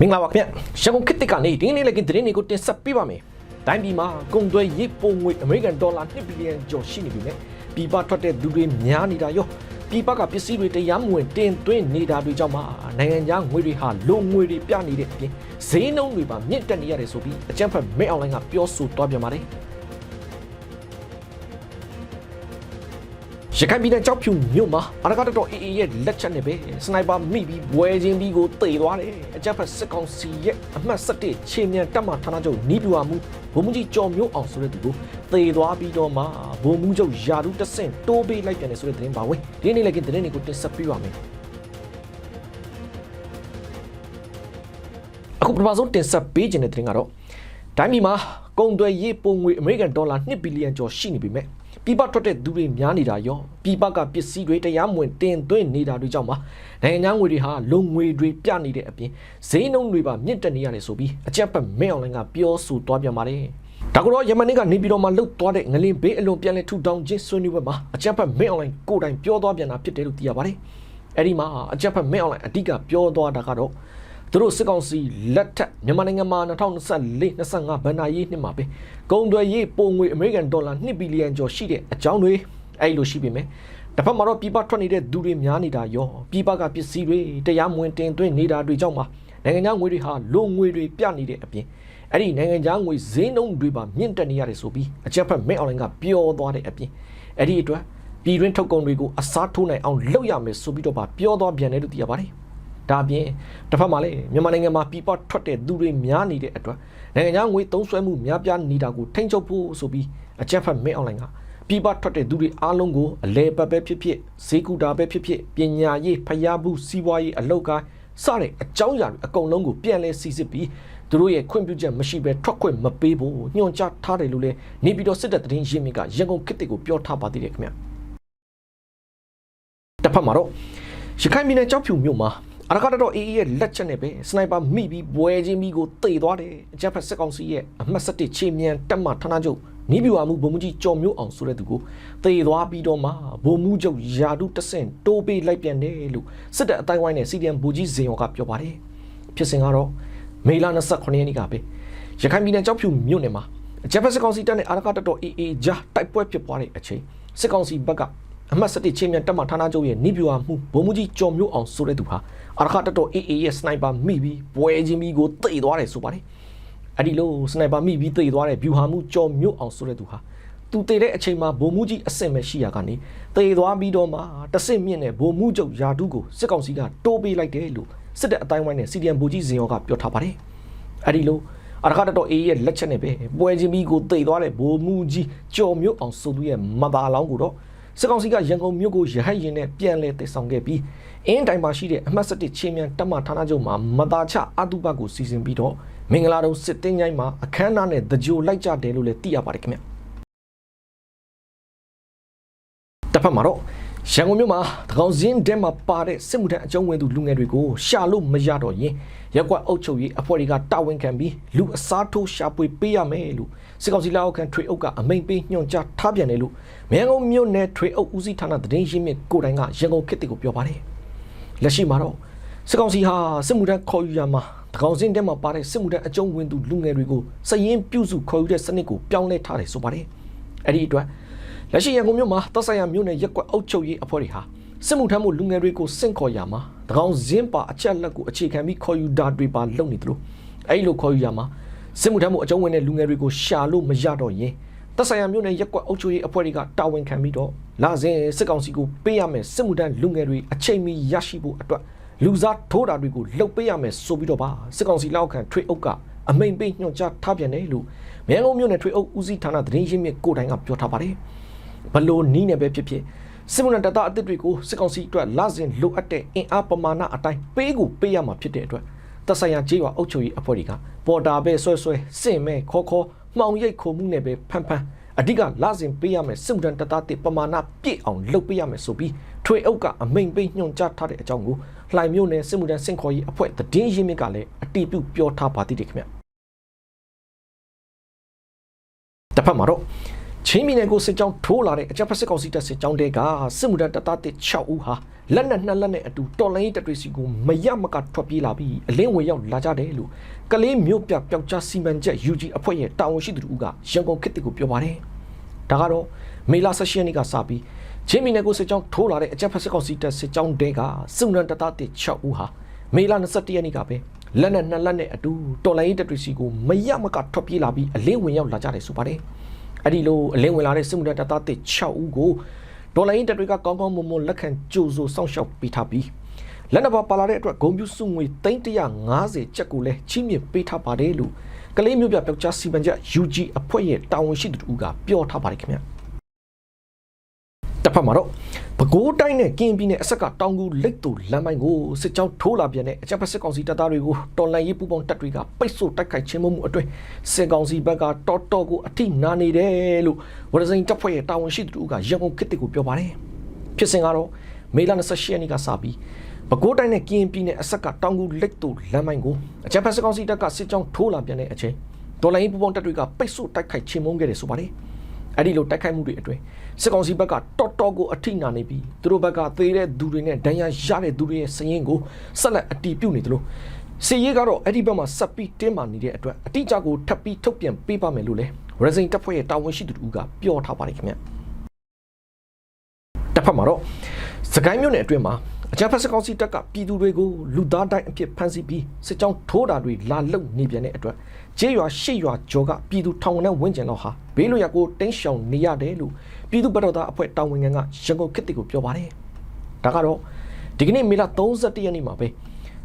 မင်္ဂလာပါခင်ဗျရန်ကုန်ခေတ်တစ်ကနေဒီနေ့လည်းကသတင်းတွေကိုတင်ဆက်ပေးပါမယ်။တိုင်းပြည်မှာကုန်သွယ်ရေးပုံငွေအမေရိကန်ဒေါ်လာ1ဘီလီယံကျော်ရှိနေပြီနဲ့ပြည်ပထွက်တဲ့သူတွေများနေတာရောပြည်ပကပစ္စည်းတွေတရားမဝင်တင်သွင်းနေတာတွေကြောင့်မှနိုင်ငံခြားငွေတွေဟာလုံငွေတွေပြနေတဲ့အပြင်ဈေးနှုန်းတွေပါမြင့်တက်နေရတယ်ဆိုပြီးအကြံဖက်မဲအွန်လိုင်းကပြောဆိုသွားပြန်ပါတယ်။ ရခိုင်ပြည်နယ်ကြောက်ဖြူမြို့မှာအရကတတော်အေးအေးရဲ့လက်ချက်နဲ့ပဲစနိုက်ပါမိပြီးဘွဲချင်းပြီးကိုတေသွားတယ်အကြမ်းဖက်စစ်ကောင်စီရဲ့အမှတ်7ခြေမြန်တက်မှဌာနချုပ်နီးပြူဟာမှုဘုံမကြီးကြော်မျိုးအောင်ဆိုတဲ့သူကိုတေသွားပြီးတော့မှဘုံမှုချုပ်ယာရုတဆင့်တိုးပေးလိုက်ပြန်တယ်ဆိုတဲ့သတင်းပါဝင်ဒီနေ့လည်းကသတင်းတွေကိုတင်ဆက်ပေးပါမယ်အခုပထမဆုံးတင်ဆက်ပေးခြင်းတဲ့သတင်းကတော့တိုင်းပြည်မှာကုန်သွယ်ရေးပုံငွေအမေရိကန်ဒေါ်လာ2ဘီလီယံကျော်ရှိနေပြီမဲ့ ပြည်ပထွက်တဲ့သူတွေများနေတာရောပြည်ပကပစ္စည်းတွေတရားမဝင်တင်သွင်းနေတာတွေကြောင့်ပါနိုင်ငံခြားငွေတွေဟာလုံငွေတွေပြနေတဲ့အပြင်ဈေးနှုန်းတွေပါမြင့်တက်နေရတယ်ဆိုပြီးအကြက်ပတ်မဲအွန်လိုင်းကပြောဆိုသွားပြန်ပါတယ်ဒါကတော့ယမန်နေ့ကနေပြည်တော်မှာလှုပ်သွားတဲ့ငလင်ဘေးအလွန်ပြန်လဲထူထောင်ခြင်းဆွေးနွေးပွဲမှာအကြက်ပတ်မဲအွန်လိုင်းကိုယ်တိုင်ပြောသွားပြန်တာဖြစ်တယ်လို့သိရပါတယ်အဲ့ဒီမှာအကြက်ဖက်မဲအွန်လိုင်းအဓိကပြောသွားတာကတော့ သူတို့စစ်ကောင်စီလက်ထက်မြန်မာနိုင်ငံမှာ2024 25ဘဏ္ဍာရေးနှစ်မှာပဲကုန်သွယ်ရေးပုံငွေအမေရိကန်ဒေါ်လာ2ဘီလီယံကျော်ရှိတဲ့အကြောင်းတွေအဲ့လိုရှိပေမဲ့တစ်ဖက်မှာတော့ပြည်ပထွက်နေတဲ့သူတွေများနေတာရောပြည်ပကပစ္စည်းတွေတရားမဝင်တင်သွင်းနေတာတွေကြောင့်ပါနိုင်ငံခြားငွေတွေဟာလုံငွေတွေပြနေတဲ့အပြင်အဲ့ဒီနိုင်ငံခြားငွေဈေးနှုန်းတွေပါမြင့်တက်နေရတယ်ဆိုပြီးအချက်ဖက်မဲအွန်လိုင်းကပြောသွားတဲ့အပြင်အဲ့ဒီအတွက်ပြည်တွင်းထုတ်ကုန်တွေကိုအစားထိုးနိုင်အောင်လုပ်ရမယ်ဆိုပြီးတော့ပါပြောသွားပြန်တယ်လို့သိရပါတယ် ဒါအပြင်တစ်ဖက်မှာလည်းမြန်မာနိုင်ငံမှာပြည်ပထွက်တဲ့သူတွေများနေတဲ့အတွက်နိုင်ငံခြားငွေသုံးစွဲမှုများပြားနေတာကိုထိန်းချုပ်ဖို့ဆိုပြီးအကြက်ဖက်မဲအွန်လိုင်းကပြည်ပထွက်တဲ့သူတွေအားလုံးကိုအလဲပတ်ပဲဖြစ်ဖြစ်ဈေးကူတာပဲဖြစ်ဖြစ်ပညာရေးဖျားမှုစီးပွားရေးအလုပ်ကိုင်းစတဲ့အကြောင်းအရာတွေအကုန်လုံးကိုပြန်လဲစီစစ်ပြီးသူတို့ရဲ့ခွင့်ပြုချက်မရှိဘဲထွက်ခွင့်မပေးဖို့ညွှန်ကြားထားတယ်လို့လည်းနေပြည်တော်စစ်တပ်တရင်ရင်းမြစ်ကရန်ကုန်ခေတ်တွေကိုပြောထားပါသေးတယ်ခင်ဗျတစ်ဖက်မှာတော့ရခိုင်ပြည်နယ်ကြောက်ဖြူမြို့မှာ အရကတတော်အေးအေးရဲ့လက်ချက်နဲ့ပဲစနိုက်ပါမိပြီးဘွဲချင်းပြီးကိုတေသွားတယ်အကြက်ဖက်စစ်ကောင်စီရဲ့အမှတ်7ခြေမြန်တက်မှဌာနချုပ်နီးပြူအမှုဘုံမကြီးကြော်မျိုးအောင်ဆိုတဲ့သူကိုတေသွားပြီးတော့မှဘုံမှုချုပ်ယာတုတဆင့်တိုးပေးလိုက်ပြန်တယ်လို့စစ်တပ်အတိုင်းဝိုင်းနဲ့စီဒီအမ်ဘူကြီးဇင်ရောကပြောပါတယ်ဖြစ်စဉ်ကတော့မေလ29ရက်နေ့ကပဲရခိုင်ပြည်နယ်ကြောက်ဖြူမြို့နယ်မှာအကြက်ဖက်စစ်ကောင်စီတပ်နဲ့အရကတတော်အေးအေးကြားတိုက်ပွဲဖြစ်ပွားတဲ့အချိန်စစ်ကောင်စီဘက်က အမတ်စတိချင်းမြန်တက်မှဌာနချုပ်ရဲ့နိဗျူဟာမှုဘုံမကြီးကြော်မျိုးအောင်ဆိုတဲ့သူဟာအရခတတော်အေးအေးရဲ့စနိုက်ပါမိပြီးပွဲချင်းပြီးကိုတိတ်သွားတယ်ဆိုပါတယ်အဲ့ဒီလိုစနိုက်ပါမိပြီးတိတ်သွားတဲ့ဗျူဟာမှုကြော်မျိုးအောင်ဆိုတဲ့သူဟာသူတည်တဲ့အချိန်မှာဘုံမူကြီးအဆင့်ပဲရှိရကနေတေသွားပြီးတော့မှတဆင့်မြင့်တဲ့ဘုံမူချုပ်ယာတုကိုစစ်ကောင်စီကတိုးပေးလိုက်တယ်လို့စစ်တပ်အတိုင်းဝိုင်းနဲ့စီဒီအမ်ဘူကြီးဇင်ရောကပြောထားပါတယ်အဲ့ဒီလိုအရခတတော်အေးရဲ့လက်ချက်နဲ့ပဲပွဲချင်းပြီးကိုတိတ်သွားတဲ့ဘုံမူကြီးကြော်မျိုးအောင်ဆိုသူရဲ့မသာလောင်းကိုတော့ စစ်ကောင်စီကရန်ကုန်မြို့ကိုရဟတ်ရင်နဲ့ပြန်လဲတည်ဆောင်ခဲ့ပြီးအင်းတိုင်ပါရှိတဲ့အမှတ်7ချင်းမြန်တက်မဌာနချုပ်မှာမတာချအတုပကိုစီစဉ်ပြီးတော့မင်္ဂလာတုံးစစ်တင်းញိုင်းမှာအခမ်းအနားနဲ့တကြိုလိုက်ကြတယ်လို့လည်းသိရပါတယ်ခင်ဗျတစ်ဖက်မှာတော့ ရန်ကုန်မြို့မှာတကောင်စင်းတဲမှာပါတဲ့စစ်မှုထမ်းအကျုံးဝင်သူလူငယ်တွေကိုရှာလို့မရတော့ရင်ရက်ကွက်အုပ်ချုပ်ရေးအဖွဲ့တွေကတာဝန်ခံပြီးလူအစားထိုးရှာပွေပေးရမယ်လို့စစ်ကောင်စီလက်အောက်ခံထွေအုပ်ကအမိန်ပေးညွှန်ကြားထားပြန်တယ်လို့မြန်ကုန်မြို့နယ်ထွေအုပ်ဦးစီးဌာနသတင်းရင်းမြစ်ကိုတိုင်ကရန်ကုန်ခေတ်တွေကိုပြောပါတယ်လက်ရှိမှာတော့စစ်ကောင်စီဟာစစ်မှုထမ်းခေါ်ယူရမှာတကောင်စင်းတဲမှာပါတဲ့စစ်မှုထမ်းအကျုံးဝင်သူလူငယ်တွေကိုစရင်ပြုစုခေါ်ယူတဲ့စနစ်ကိုပြောင်းလဲထားတယ်ဆိုပါတယ်အဲ့ဒီအတွက် လက်ရှိရန်ကုန်မြို့မှာသက်ဆိုင်ရာမြို့နယ်ရက်ကွက်အုပ်ချုပ်ရေးအဖွဲ့တွေဟာစစ်မှုထမ်းမှုလူငယ်တွေကိုစင့်ခေါ်ရမှာတကောင်စင်းပါအချက်လက်ကိုအခြေခံပြီးခေါ်ယူတာတွေပါလုပ်နေသလိုအဲ့ဒီလိုခေါ်ယူရမှာစစ်မှုထမ်းမှုအကျုံးဝင်တဲ့လူငယ်တွေကိုရှာလို့မရတော့ရင်သက်ဆိုင်ရာမြို့နယ်ရက်ကွက်အုပ်ချုပ်ရေးအဖွဲ့တွေကတာဝန်ခံပြီးတော့လာစဉ်စစ်ကောင်စီကိုပေးရမယ်စစ်မှုထမ်းလူငယ်တွေအချိန်မီရရှိဖို့အတွက်လူစားထိုးတာတွေကိုလှုပ်ပေးရမယ်ဆိုပြီးတော့ပါစစ်ကောင်စီလောက်ခံထွေအုပ်ကအမိန်ပေးညွှန်ကြားထားပြန်တယ်လို့မြန်ကုန်မြို့နယ်ထွေအုပ်ဦးစီးဌာနသတင်းရင်းမြစ်ကိုတိုင်ကပြောထားပါတယ် ဘလို့နီးနေပဲဖြစ်ဖြစ်စစ်မှုထမ်းတပ်သားအသစ်တွေကိုစစ်ကောင်စီအတွက်လာစဉ်လိုအပ်တဲ့အင်အားပမာဏအတိုင်းပေးကိုပေးရမှာဖြစ်တဲ့အတွက်သက်ဆိုင်ရာကြေးရွာအုပ်ချုပ်ရေးအဖွဲ့တွေကပေါ်တာပဲဆွဲဆွဲစင့်မဲခေါ်ခေါ်မှောင်ရိပ်ခုံမှုနဲ့ပဲဖန်ဖန်အဓိကလာစဉ်ပေးရမယ်စစ်မှုထမ်းတပ်သားတစ်ပမာဏပြည့်အောင်လုပ်ပေးရမယ်ဆိုပြီးထွေအုပ်ကအမိန်ပေးညွှန်ကြားထားတဲ့အကြောင်းကိုလှိုင်မြို့နယ်စစ်မှုထမ်းစင့်ခေါ်ရေးအဖွဲ့တည်င်းရင်းမြစ်ကလည်းအတီးပြုပြောထားပါသေးတယ်ခင်ဗျတစ်ဖက်မှာတော့ ချင်းမီနယ်ကိုစစ်ကြောင်းထိုးလာတဲ့အကြပ်ဖက်စစ်ကောင်စီတပ်စစ်ကြောင်းတွေကစစ်မှုထမ်းတပ်သားတစ်6ဦးဟာလက်နက်နှစ်လက်နဲ့အတူတော်လိုင်းရေးတပ်တွေစီကိုမရမကထွက်ပြေးလာပြီးအလင်းဝင်ရောက်လာကြတယ်လို့ကလေးမျိုးပြပျောက်ကြားစီမံချက် UG အဖွဲ့ရဲ့တာဝန်ရှိသူတို့ကရန်ကုန်ခေတ်တစ်ကိုပြောပါတယ်။ဒါကတော့မေလာ16ရက်နေ့ကစပြီးချင်းမီနယ်ကိုစစ်ကြောင်းထိုးလာတဲ့အကြပ်ဖက်စစ်ကောင်စီတပ်စစ်ကြောင်းတွေကစစ်မှုထမ်းတပ်သားတစ်6ဦးဟာမေလာ21ရက်နေ့ကပဲလက်နက်နှစ်လက်နဲ့အတူတော်လိုင်းရေးတပ်တွေစီကိုမရမကထွက်ပြေးလာပြီးအလင်းဝင်ရောက်လာကြတယ်ဆိုပါတယ်။ အဲ့ဒီလိုအလင်းဝင်လာတဲ့စစ်မှုထမ်းတပ်သားတစ်6ဦးကိုဒေါ်လာရင်းတပ်တွေကကောင်းကောင်းမွန်မွန်လက်ခံကြိုးဆိုစောင့်ရှောက်ပေးထားပြီးလက်နက်ပါပါလာတဲ့အတွက်ဂုံပြူစုငွေ350ကျပ်ကိုလည်းချီးမြှင့်ပေးထားပါတယ်လို့ကလေးမျိုးပြပျောက်ကြားစီမံချက် UG အဖွဲ့ရဲ့တာဝန်ရှိသူတို့ကပြောထားပါတယ်ခင်ဗျာတစ်ဖက်မှာတော့ ပဲခူးတိုင်းနဲ့ကရင်ပြည်နယ်အဆက်ကတောင်ကူလိတ်တူလမ်းမိုင်းကိုစစ်ကြောင်းထိုးလာပြန်တဲ့အကြပ်ဖက်စစ်ကောင်စီတပ်သားတွေကိုတော်လန်ရေးပူပေါင်းတပ်တွေကပိတ်ဆို့တိုက်ခိုက်ခြင်းမှုအတွင်းစစ်ကောင်စီဘက်ကတော်တော်ကိုအထိနာနေတယ်လို့ဝရဇိန်တပ်ဖွဲ့ရဲ့တာဝန်ရှိသူတို့ကရန်ကုန်ခေတ်တစ်ကိုပြောပါတယ်ဖြစ်စဉ်ကတော့မေလ28ရက်နေ့ကစပြီးပဲခူးတိုင်းနဲ့ကရင်ပြည်နယ်အဆက်ကတောင်ကူလိတ်တူလမ်းမိုင်းကိုအကြပ်ဖက်စစ်ကောင်စီတပ်ကစစ်ကြောင်းထိုးလာပြန်တဲ့အချိန်တော်လန်ရေးပူပေါင်းတပ်တွေကပိတ်ဆို့တိုက်ခိုက်ခြင်းမှုခဲ့တယ်ဆိုပါတယ် အဲ့ဒီလိုတိုက်ခိုက်မှုတွေအတွင်းစစ်ကောင်စီဘက်ကတော်တော်ကိုအထိနာနေပြီးသူတို့ဘက်ကသေးတဲ့သူတွေနဲ့ဒဏ်ရာရတဲ့သူတွေရဲ့စရင်ကိုဆက်လက်အတီးပြုတ်နေတယ်လို့စီရေးကတော့အဲ့ဒီဘက်မှာဆက်ပြီးတင်းမာနေတဲ့အတွက်အတိအကျကိုထပ်ပြီးထုတ်ပြန်ပေးပါမယ်လို့လည်းရဇိန်တပ်ဖွဲ့ရဲ့တာဝန်ရှိသူတို့ကပြောထားပါတယ်ခင်ဗျတစ်ဖက်မှာတော့စကိုင်းမြို့နယ်အတွင်းမှာ အကြမ်းဖက်စစ်ကောင်စီတပ်ကပြည်သူတွေကိုလူသားတိုင်းအဖြစ်ဖမ်းဆီးပြီးစစ်ကြောင်းထိုးတာတွေလာလုံနေပြန်တဲ့အတွက်ကျေးရွာရှစ်ရွာကျော်ကပြည်သူထောင်နဲ့ဝန်းကျင်လောက်ဟာဘေးလွတ်ရာကိုတင်းရှောင်နေရတယ်လို့ပြည်သူ့ဘက်တော်သားအဖွဲ့တာဝန်ခံကရန်ကုန်ခေတ်တွေကိုပြောပါတယ်။ဒါကတော့ဒီကနေ့မေလ31ရက်နေ့မှာပဲ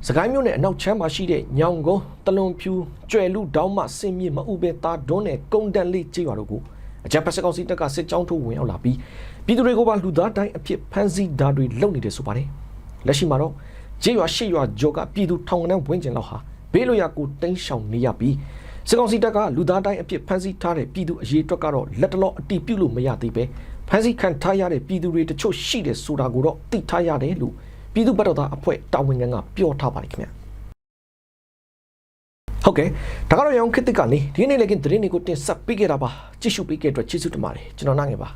စကိုင်းမြို့နယ်အနောက်ချမ်းမှာရှိတဲ့ညောင်ကုန်းတလွန်ဖြူကျွဲလူတောင်းမစင်မြေမအူပဲသားဒွန်းနဲ့ကုန်းတန်လေးကျေးရွာတို့ကိုအကြမ်းဖက်စစ်ကောင်စီတပ်ကစစ်ကြောင်းထိုးဝင်ရောက်လာပြီးပြည်သူတွေကိုပါလူသားတိုင်းအဖြစ်ဖမ်းဆီးတာတွေလုပ်နေတယ်ဆိုပါတယ်။ လက်ရှိမှာတော့ကျေးရွာရှစ်ရွာကျော်ကပြည်သူထောင်နဲ့ဝန်းကျင်လောက်ဟာဘေးလွတ်ရာကိုတင်းရှောင်နေရပြီးစစ်ကောင်စီတပ်ကလူသားတိုင်းအဖြစ်ဖမ်းဆီးထားတဲ့ပြည်သူအရေးအတွက်ကတော့လက်တလောအတိပြုလို့မရသေးပဲဖမ်းဆီးခံထားရတဲ့ပြည်သူတွေတချို့ရှိတယ်ဆိုတာကိုတော့သိထားရတယ်လို့ပြည်သူ့ဘက်တော်သားအဖွဲ့တာဝန်ခံကပြောထားပါတယ်ခင်ဗျာဟုတ်ကဲ့ဒါကတော့ရောင်ခေတ်တစ်ကနေဒီနေ့လည်းကင်းသတင်းတွေကိုတင်ဆက်ပေးခဲ့တာပါကြည့်ရှုပေးခဲ့တဲ့အတွက်ကျေးဇူးတင်ပါတယ်ကျွန်တော်နိုင်ငယ်ပါ